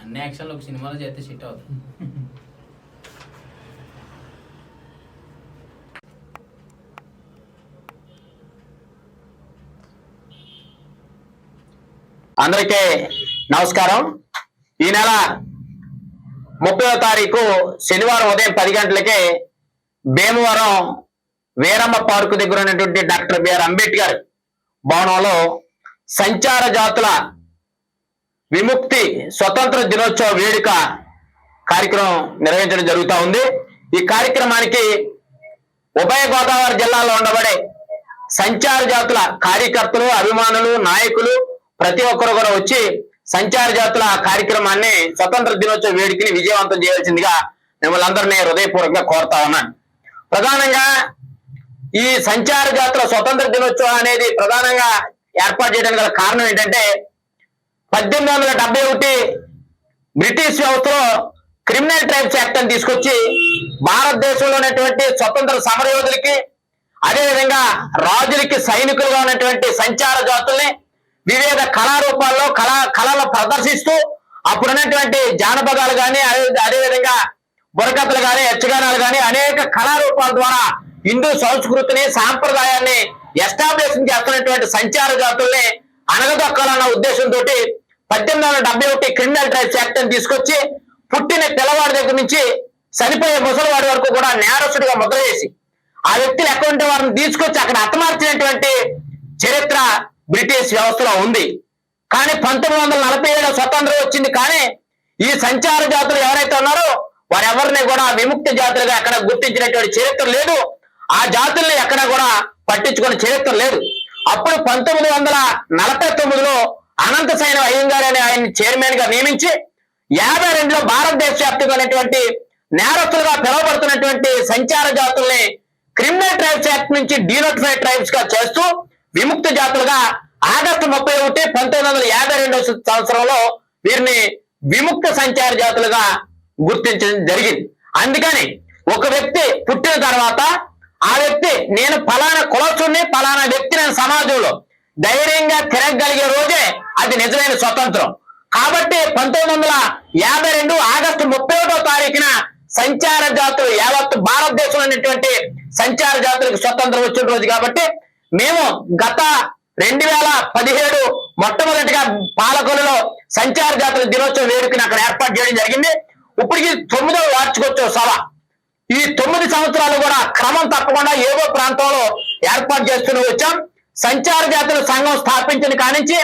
అన్ని యాక్షన్లు ఒక సినిమాలో చేస్తే సెట్ అవుతుంది. అందరికీ నమస్కారం. ఈ నెల ముప్పై తారీఖు శనివారం ఉదయం పది గంటలకే భీమవరం వీరమ్మ పార్కు దగ్గర ఉన్నటువంటి డాక్టర్ బిఆర్ అంబేద్కర్ భవనంలో సంచార జాతుల విముక్తి స్వతంత్ర దినోత్సవ వేడుక కార్యక్రమం నిర్వహించడం జరుగుతూ ఉంది. ఈ కార్యక్రమానికి ఉభయ గోదావరి జిల్లాలో ఉండబడే సంచార జాతుల కార్యకర్తలు అభిమానులు నాయకులు ప్రతి ఒక్కరు కూడా వచ్చి సంచార జాతుల కార్యక్రమాన్ని స్వతంత్ర దినోత్సవ వేడుకని విజయవంతం చేయాల్సిందిగా మిమ్మల్ని అందరినీ హృదయపూర్వకంగా కోరుతా ఉన్నాను. ప్రధానంగా ఈ సంచార జాతుల స్వతంత్ర దినోత్సవం అనేది ప్రధానంగా ఏర్పాటు చేయడానికి గల కారణం ఏంటంటే పద్దెనిమిది వందల డెబ్బై ఒకటి బ్రిటిష్ వ్యవస్థలో క్రిమినల్ ట్రైబ్స్ యాక్ట్ అని తీసుకొచ్చి భారతదేశంలో ఉన్నటువంటి స్వతంత్ర సమరయోధులకి అదేవిధంగా రాజులకి సైనికులుగా ఉన్నటువంటి సంచార జాతుల్ని వివిధ కళారూపాల్లో కళా కళలు ప్రదర్శిస్తూ అప్పుడున్నటువంటి జానపదాలు కానీ అదే అదేవిధంగా బుర్రకథలు కానీ యక్షగానాలు కానీ అనేక కళారూపాల ద్వారా హిందూ సంస్కృతిని సాంప్రదాయాన్ని ఎస్టాబ్లిష్ చేస్తున్నటువంటి సంచార జాతుల్ని అనగదొక్కాలన్న ఉద్దేశంతో పద్దెనిమిది వందల డెబ్బై ఒకటి క్రిమినల్ ట్రైబ్స్ యాక్ట్ అని తీసుకొచ్చి పుట్టిన పిల్లవాడి దగ్గర నుంచి చనిపోయే ముసలివాడి వరకు కూడా నేరస్తుడిగా ముద్ర చేసి ఆ వ్యక్తులు ఎక్కడ ఉంటే వారిని తీసుకొచ్చి అక్కడ అతమార్చినటువంటి చరిత్ర బ్రిటిష్ వ్యవస్థలో ఉంది. కానీ పంతొమ్మిది వందల నలభై ఏడు స్వతంత్రం వచ్చింది. కానీ ఈ సంచార జాతులు ఎవరైతే ఉన్నారో వారెవరిని కూడా విముక్త జాతులుగా అక్కడ గుర్తించినటువంటి చరిత్ర లేదు. ఆ జాతుల్ని ఎక్కడ కూడా పట్టించుకునే చరిత్ర లేదు. అప్పుడు పంతొమ్మిది వందల నలభై తొమ్మిదిలో అనంత సైన అయ్యంగారు అనే ఆయన చైర్మన్గా నియమించి యాభై రెండులో భారతదేశ వ్యాప్తంగా ఉన్నటువంటి నేరస్తులుగా పిలువబడుతున్నటువంటి సంచార జాతుల్ని క్రిమినల్ ట్రైబ్స్ యాక్ట్ నుంచి డీనోటిఫైడ్ ట్రైబ్స్గా చేస్తూ విముక్త జాతులుగా ఆగస్టు ముప్పై ఒకటి పంతొమ్మిది వందల యాభై రెండవ సంవత్సరంలో వీరిని విముక్త సంచార జాతులుగా గుర్తించడం జరిగింది. అందుకని ఒక వ్యక్తి పుట్టిన తర్వాత ఆ వ్యక్తి నేను ఫలానా కులసుని ఫలానా వ్యక్తి నేను సమాజంలో ధైర్యంగా తిరగగలిగే రోజే అది నిజమైన స్వతంత్రం. కాబట్టి పంతొమ్మిది వందల యాభై రెండు ఆగస్టు ముప్పై ఒకటో తారీఖున సంచార జాతులు యావత్ భారతదేశంలో ఉన్నటువంటి సంచార జాతులకు స్వతంత్రం వచ్చిన రోజు కాబట్టి మేము గత రెండు వేల పదిహేడు మొట్టమొదటిగా పాలకులలో సంచార జాతుల దినోత్సవం వేడుకను అక్కడ ఏర్పాటు చేయడం జరిగింది. ఇప్పటికి తొమ్మిదవ వార్షికోత్సవ సభ. ఈ తొమ్మిది సంవత్సరాలు కూడా క్రమం తప్పకుండా ఏవో ప్రాంతంలో ఏర్పాటు చేస్తూనే వచ్చాం. సంచార జాతుల సంఘం స్థాపించిన కానించి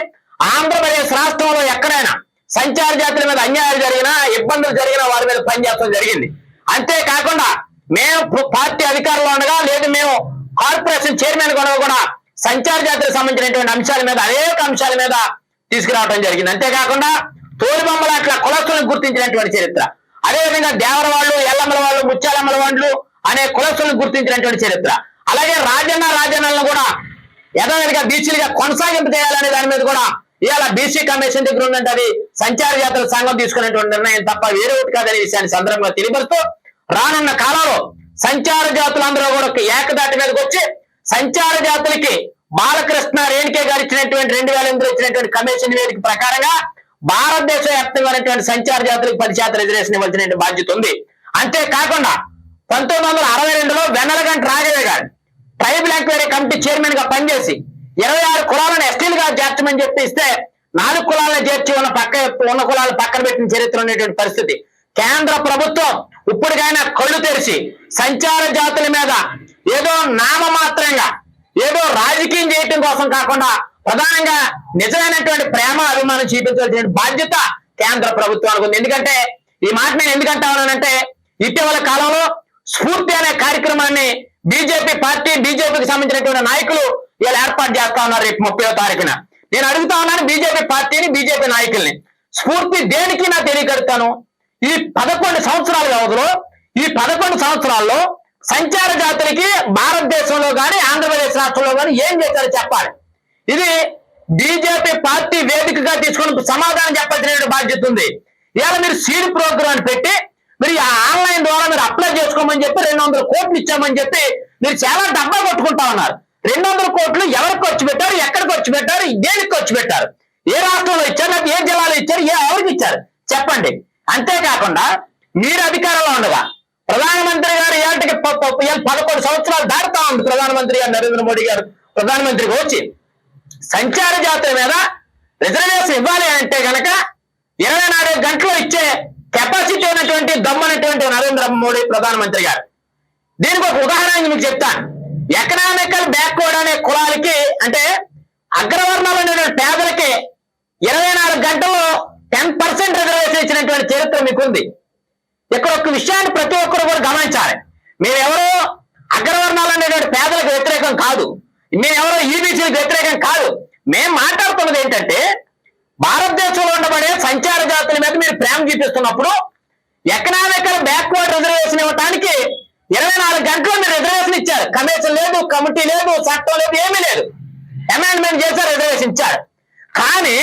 ఆంధ్రప్రదేశ్ రాష్ట్రంలో ఎక్కడైనా సంచార జాతుల మీద అన్యాయాలు జరిగినా ఇబ్బందులు జరిగినా వారి మీద పనిచేయడం జరిగింది. అంతేకాకుండా మేము పార్టీ అధికారంలో ఉండగా లేదు మేము కార్పొరేషన్ చైర్మన్ కూడా కూడా సంచార జాతులకు సంబంధించినటువంటి అంశాల మీద అనేక అంశాల మీద తీసుకురావడం జరిగింది. అంతేకాకుండా తోలుబొమ్మల అట్లా కులస్తులను గుర్తించినటువంటి చరిత్ర. అదేవిధంగా దేవర వాళ్ళు ఎల్లమ్మల వాళ్ళు ముత్యాలమ్మల వాళ్ళు అనే కులస్తులను గుర్తించినటువంటి చరిత్ర. అలాగే రాజన్న రాజన్నలను కూడా యథావిధిగా బీసీలుగా కొనసాగింపు చేయాలనే దాని మీద కూడా ఇవాళ బీసీ కమిషన్ దగ్గర ఉందంటే అది సంచార జాతుల సంఘం తీసుకున్నటువంటి నిర్ణయం తప్ప వేరే ఒకటి కాదనే విషయాన్ని సందర్భంగా తెలియపరుస్తూ రానున్న కాలంలో సంచార జాతులందరూ కూడా ఏకదాటి మీదకి వచ్చి సంచార జాతులకి బాలకృష్ణ రేణుకే గారు ఇచ్చినటువంటి రెండు వేల ఎనిమిదిలో ఇచ్చినటువంటి కమిషన్ వేదిక ప్రకారంగా భారతదేశ వ్యాప్తంగా సంచార జాతులకు పది శాతం రిజర్వేషన్ ఇవ్వాల్సిన బాధ్యత ఉంది. అంతేకాకుండా పంతొమ్మిది వందల అరవై రెండులో వెన్నలగంట రాఘవే గారు ట్రైబల్ ఎంక్వైరీ కమిటీ చైర్మన్గా పనిచేసి ఇరవై ఆరు కులాలను ఎస్టీలుగా చేర్చమని చెప్పి ఇస్తే నాలుగు కులాలను చేర్చి ఉన్న పక్క ఉన్న కులాలు పక్కన పెట్టిన చరిత్ర ఉన్నటువంటి పరిస్థితి. కేంద్ర ప్రభుత్వం ఇప్పటికైనా కళ్ళు తెరిచి సంచార జాతుల మీద ఏదో నామమాత్రంగా మాత్రంగా కోసం కాకుండా ప్రధానంగా నిజమైనటువంటి ప్రేమ అభిమానం చూపించాల్సిన బాధ్యత కేంద్ర ప్రభుత్వానికి ఉంది. ఎందుకంటే ఈ మాట నేను ఎందుకంటానంటే ఇటీవల కాలంలో స్ఫూర్తి అనే కార్యక్రమాన్ని బీజేపీ పార్టీ బీజేపీకి సంబంధించినటువంటి నాయకులు ఇలా ఏర్పాటు చేస్తా ఉన్నారు రేపు ముప్పై తారీఖున. నేను అడుగుతా ఉన్నాను బీజేపీ పార్టీని బీజేపీ నాయకుల్ని. స్ఫూర్తి దేనికి నా తెలియకడతాను? ఈ పదకొండు సంవత్సరాల వ్యవధిలో ఈ పదకొండు సంవత్సరాల్లో సంచార జాతులకి భారతదేశంలో కానీ ఆంధ్రప్రదేశ్ రాష్ట్రంలో కానీ ఏం చేశారో చెప్పాలి. ఇది బీజేపీ పార్టీ వేదికగా తీసుకుని సమాధానం చెప్పాల్సిన బాధ్యత ఉంది. ఇవాళ మీరు సీడ్ ప్రోగ్రామ్ పెట్టి మీరు ఆ ఆన్లైన్ ద్వారా మీరు అప్లై చేసుకోమని చెప్పి రెండు వందల కోట్లు ఇచ్చామని చెప్పి మీరు చాలా డబ్బా కొట్టుకుంటా ఉన్నారు. రెండు వందల కోట్లు ఎవరికి ఖర్చు పెట్టారు ఎక్కడ ఖర్చు పెట్టారు దేనికి ఖర్చు పెట్టారు? ఏ రాష్ట్రంలో ఇచ్చారు ఏ జిల్లాలో ఇచ్చారు ఏ ఎవరికి ఇచ్చారు? చెప్పండి. అంతేకాకుండా మీరు అధికారంలో ఉండగా ప్రధానమంత్రి గారు పదకొండు సంవత్సరాలు దాటుతా ఉంది ప్రధానమంత్రి గారు నరేంద్ర మోడీ గారు. ప్రధానమంత్రికి వచ్చి సంచార జాతర మీద రిజర్వేషన్ ఇవ్వాలి అంటే గనక ఇరవై నాలుగు గంటలు ఇచ్చే కెపాసిటీ ఉన్నటువంటి దమ్మనటువంటి నరేంద్ర మోడీ ప్రధానమంత్రి గారు. దీనికి ఒక ఉదాహరణ మీకు చెప్తాను. ఎకనామికల్ బ్యాక్వర్డ్ అనే కులాలకి అంటే అగ్రవర్ణాలు అనేటువంటి పేదలకి ఇరవై నాలుగు గంటల్లో టెన్ పర్సెంట్ రిజర్వేషన్ ఇచ్చినటువంటి చరిత్ర మీకుంది. ఇక్కడ ఒక విషయాన్ని ప్రతి ఒక్కరు కూడా గమనించాలి. మేమెవరో అగ్రవర్ణాలు అనేటువంటి పేదలకు వ్యతిరేకం కాదు. మేమెవరో ఈబీసీలకు వ్యతిరేకం కాదు. మేము మాట్లాడుతున్నది ఏంటంటే భారతదేశంలో ఉండబడే సంచార జాతుల మీద మీరు ప్రేమ చూపిస్తున్నప్పుడు ఎకనామికల్ బ్యాక్వర్డ్ రిజర్వేషన్ ఇవ్వడానికి ఇరవై నాలుగు గంటలు మీరు రిజర్వేషన్ ఇచ్చారు. కమిషన్ లేదు కమిటీ లేదు చట్టం లేదు ఏమీ లేదు. అమెండ్మెంట్ చేశారు రిజర్వేషన్ ఇచ్చారు. కానీ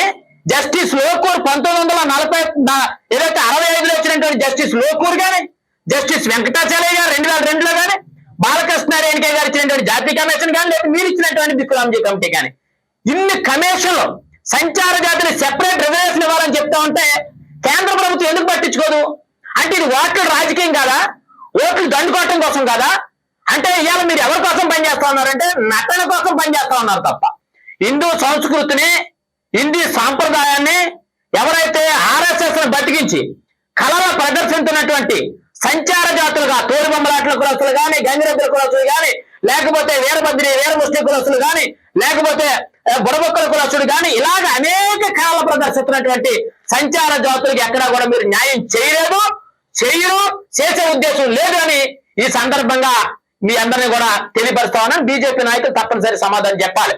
జస్టిస్ లోకూర్ పంతొమ్మిది వందల నలభై ఏదైతే అరవై ఐదులో వచ్చినటువంటి జస్టిస్ లోకూర్ గాని జస్టిస్ వెంకటాచలయ్య గారు రెండు వేల రెండులో కానీ బాలకృష్ణ గారు ఇచ్చినటువంటి జాతీయ కమిషన్ కానీ లేదా మీరు ఇచ్చినటువంటి బిక్కులాంజీ కమిటీ కానీ ఇన్ని కమిషన్లు సంచార జాతిని సెపరేట్ రిజర్వేషన్ ఇవ్వాలని చెప్తా ఉంటే కేంద్ర ప్రభుత్వం ఎందుకు పట్టించుకోదు? అంటే ఇది ఓట్ల రాజకీయం కాదా? ఓట్లు దండుకోవటం కోసం కాదా? అంటే ఇవాళ మీరు ఎవరి కోసం పనిచేస్తా ఉన్నారంటే నటన కోసం పనిచేస్తా ఉన్నారు తప్ప. హిందూ సంస్కృతిని హిందీ సాంప్రదాయాన్ని ఎవరైతే ఆర్ఎస్ఎస్ బతికించి కళల ప్రదర్శించినటువంటి సంచార జాతులుగా తోలుబొమ్మలాట్ల కులస్తులు గాని గంగిరెద్దుల కులస్తులు గాని లేకపోతే వీరభద్రి వీర ముస్లిం కులస్తులు గాని లేకపోతే బుడబొక్కల కులస్తుడు గాని ఇలాగ అనేక కాల ప్రదర్శిస్తున్నటువంటి సంచార జాతులకు ఎక్కడా కూడా మీరు న్యాయం చేయలేదు చేయరు చేసే ఉద్దేశం లేదు అని ఈ సందర్భంగా మీ అందరినీ కూడా తెలియపరుస్తా ఉన్నాను. బీజేపీ నాయకులు తప్పనిసరి సమాధానం చెప్పాలి.